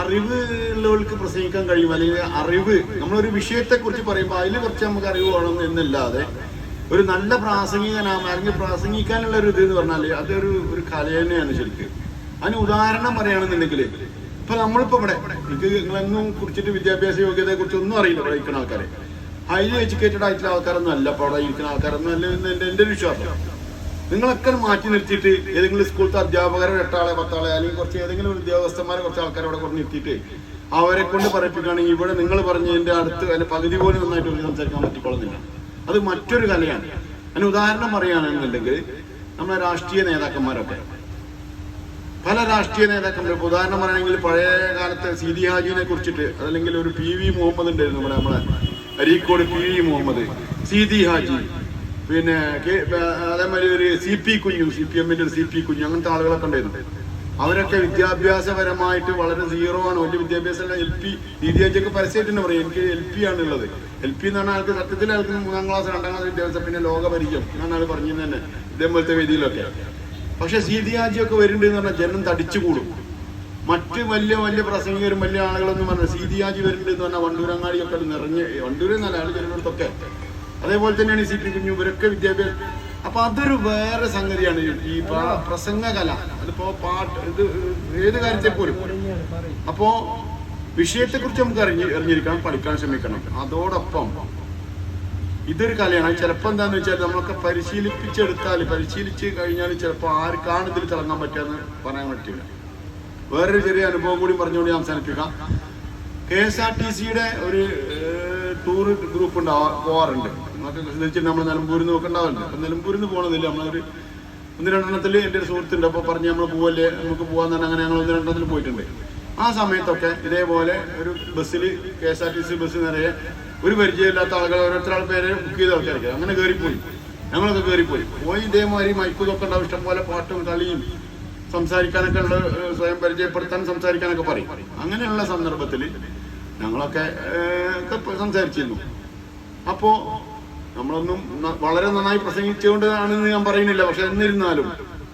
അറിവ് ഉള്ളവർക്ക് പ്രസംഗിക്കാൻ കഴിയും. അല്ലെങ്കിൽ അറിവ് നമ്മളൊരു വിഷയത്തെ കുറിച്ച് പറയുമ്പോൾ അതിൽ കുറച്ച് നമുക്ക് അറിവ് വേണം എന്നല്ലാതെ ഒരു നല്ല പ്രാസംഗികനാകുമ്പോൾ അല്ലെങ്കിൽ പ്രാസംഗിക്കാനുള്ള ഒരു ഇത് എന്ന് പറഞ്ഞാൽ അതൊരു ഒരു കല തന്നെയാണ് ശരിക്കും. അതിന് ഉദാഹരണം പറയുകയാണെന്നുണ്ടെങ്കിൽ ഇപ്പൊ നമ്മളിപ്പോ ഇവിടെ എനിക്ക് നിങ്ങളെന്നും കുറിച്ചിട്ട് വിദ്യാഭ്യാസ യോഗ്യതയെ കുറിച്ച് ഒന്നും അറിയില്ല ഇരിക്കുന്ന ആൾക്കാരെ. ഹൈലി എഡ്യൂക്കേറ്റഡ് ആയിട്ടുള്ള ആൾക്കാരൊന്നും അല്ല. അപ്പൊ അവിടെ ഇരിക്കുന്ന ആൾക്കാരൊന്നും അല്ല ഒരു വിശ്വാസം. നിങ്ങളൊക്കെ മാറ്റി നിർത്തിയിട്ട് ഏതെങ്കിലും സ്കൂളത്തെ അധ്യാപകരെ എട്ടാളെ പത്താളെ അല്ലെങ്കിൽ കുറച്ച് ഏതെങ്കിലും ഉദ്യോഗസ്ഥന്മാരെ കുറച്ച് ആൾക്കാരെ അവിടെ കൊണ്ട് നിർത്തിയിട്ട് അവരെ കൊണ്ട് പറയിപ്പിക്കുകയാണെങ്കിൽ ഇവിടെ നിങ്ങൾ പറഞ്ഞതിന്റെ അടുത്ത് അതിന്റെ പകുതി പോലും നന്നായിട്ട് ഒരു സംസാരിക്കാൻ പറ്റിക്കൊള്ളുന്നില്ല. അത് മറ്റൊരു കലയാണ്. അതിന് ഉദാഹരണം പറയുകയാണെന്നുണ്ടെങ്കിൽ നമ്മുടെ രാഷ്ട്രീയ നേതാക്കന്മാരൊക്കെ. പല രാഷ്ട്രീയ നേതാക്കന്മാർ ഇപ്പോൾ ഉദാഹരണം പറയുകയാണെങ്കിൽ പഴയ കാലത്തെ സി ഡി ഹാജിനെ കുറിച്ചിട്ട് അതല്ലെങ്കിൽ ഒരു പി വി മുഹമ്മദ് ഉണ്ടായിരുന്നു നമ്മുടെ നമ്മളെ Areekode P V Muhammad. C D Haji പിന്നെ അതേമാതിരി ഒരു C P Kunju C P എമ്മിന്റെ ഒരു സി പി കുഞ്ഞു അങ്ങനത്തെ ആളുകളൊക്കെ ഉണ്ടായിരുന്നു. അവരൊക്കെ വിദ്യാഭ്യാസപരമായിട്ട് വളരെ സീറോ ആണ്. വലിയ വിദ്യാഭ്യാസം എൽ പി ഡി പരസ്യമായിട്ട് പറയും. എനിക്ക് എൽ പി ആണ് ഉള്ളത്. എൽ പി എന്ന് പറഞ്ഞാൽ ആൾക്ക് സത്യത്തിൽ ആൾക്ക് മൂന്നാം ക്ലാസ് രണ്ടാം ക്ലാസ് വിദ്യാഭ്യാസം പിന്നെ ലോക പരിചയം എന്നാണ് ആൾ പറഞ്ഞു തന്നെ ഇതേപോലത്തെ വേദിയിലൊക്കെ. പക്ഷെ സീതിയാജിയൊക്കെ വരുന്നുണ്ട് എന്ന് പറഞ്ഞാൽ ജനം തടിച്ചു കൂടും. മറ്റ് വലിയ വലിയ പ്രസംഗികരും വലിയ ആളുകളൊന്നും പറഞ്ഞാൽ സീതിയാജി വരുന്നുണ്ട് എന്ന് പറഞ്ഞാൽ വണ്ടൂരങ്ങാടിയൊക്കെ നിറഞ്ഞ് വണ്ടൂരെന്നല്ല ആൾ ജനങ്ങളടുത്തൊക്കെ അതേപോലെ തന്നെയാണ് സി സിറ്റി കുഞ്ഞു ഇവരൊക്കെ വിദ്യാഭ്യാസം അപ്പൊ അതൊരു വേറെ സംഗതിയാണ്. ഈ പ്രസംഗ പ്രസംഗകല. അതിപ്പോ പാട്ട് ഇത് ഏത് കാര്യത്തെ പോലും. അപ്പോ വിഷയത്തെ കുറിച്ച് നമുക്ക് അറിഞ്ഞ് അറിഞ്ഞിരിക്കണം പഠിക്കാൻ ശ്രമിക്കണം. അതോടൊപ്പം ഇതൊരു കലയാണ്. ചിലപ്പോൾ എന്താന്ന് വെച്ചാൽ നമ്മളൊക്കെ പരിശീലിപ്പിച്ചെടുത്താൽ പരിശീലിച്ച് കഴിഞ്ഞാൽ ചിലപ്പോൾ ആർക്കാണ് ഇതിൽ തിളങ്ങാൻ പറ്റുകയെന്ന് പറയാൻ പറ്റില്ല. വേറൊരു ചെറിയ അനുഭവം കൂടി പറഞ്ഞുകൊണ്ട് ഞാൻ അവസാനിപ്പിക്കാം. കെ എസ് ആർ ടി സിയുടെ ഒരു ടൂർ ഗ്രൂപ്പ് ഉണ്ടാവാ പോവാറുണ്ട്. ശ്രദ്ധിച്ചിട്ട് നമ്മൾ നിലമ്പൂരിൽ നോക്കണ്ടാവില്ല അപ്പം നിലമ്പൂരിൽ നിന്ന് പോകണമെന്നില്ല നമ്മളൊരു ഒന്ന് രണ്ടെണ്ണത്തിൽ എന്റെ ഒരു സുഹൃത്തുണ്ട്. അപ്പോൾ പറഞ്ഞ് നമ്മൾ പോവല്ലേ നമുക്ക് പോകാന്ന് പറഞ്ഞാൽ അങ്ങനെ ഞങ്ങൾ ഒന്ന് രണ്ടെണ്ണത്തിൽ പോയിട്ടുണ്ട്. ആ സമയത്തൊക്കെ ഇതേപോലെ ഒരു ബസ്സിൽ K S R T C bus നിറയെ ഒരു പരിചയമില്ലാത്ത ആളുകൾ ഓരോരുത്തർ പേരെ ബുക്ക് ചെയ്ത ആൾക്കാർക്ക് അങ്ങനെ കയറിപ്പോയി ഞങ്ങളൊക്കെ കയറിപ്പോയി പോയി ഇതേമാതിരി മൈക്കും ഒക്കെ ഉണ്ടാവും. ഇഷ്ടംപോലെ പാട്ടും കളിയും സംസാരിക്കാനൊക്കെ ഉള്ള സ്വയം പരിചയപ്പെടുത്താൻ സംസാരിക്കാനൊക്കെ പറയും. അങ്ങനെയുള്ള സന്ദർഭത്തിൽ ഞങ്ങളൊക്കെ സംസാരിച്ചിരുന്നു. അപ്പോ നമ്മളൊന്നും വളരെ നന്നായി പ്രസംഗിച്ചുകൊണ്ടാണെന്ന് ഞാൻ പറയുന്നില്ല പക്ഷെ എന്നിരുന്നാലും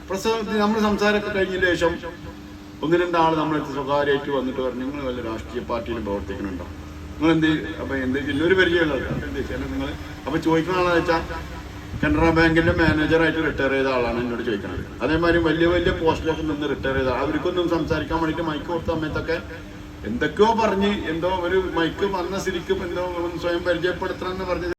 പ്രസംഗത്തിൽ നമ്മൾ സംസാരമൊക്കെ കഴിഞ്ഞ ശേഷം ഒന്ന് രണ്ടാൾ നമ്മളടുത്ത് സ്വകാര്യമായിട്ട് വന്നിട്ട് പറഞ്ഞു നിങ്ങൾ വല്ല രാഷ്ട്രീയ പാർട്ടിയിൽ പ്രവർത്തിക്കുന്നുണ്ടോ? നിങ്ങൾ എന്ത് അപ്പൊ എന്ത് ഇന്നൊരു പരിചയമുള്ള എന്ത് നിങ്ങൾ അപ്പൊ ചോദിക്കുന്ന ആളെന്ന് വെച്ചാൽ കനറ ബാങ്കിന്റെ മാനേജറായിട്ട് റിട്ടയർ ചെയ്ത ആളാണ് എന്നോട് ചോദിക്കുന്നത്. അതേമാതിരി വലിയ വലിയ പോസ്റ്റിലൊക്കെ നിന്ന് റിട്ടയർ ചെയ്ത. അവർക്കൊന്നും സംസാരിക്കാൻ വേണ്ടിയിട്ട് മൈക്ക് കൊടുത്ത സമയത്തൊക്കെ എന്തൊക്കെയോ പറഞ്ഞ് എന്തോ ഒരു മൈക്ക് വന്ന സ്ഥിതിക്കും എന്തോ സ്വയം പരിചയപ്പെടുത്തണം എന്ന് പറഞ്ഞ്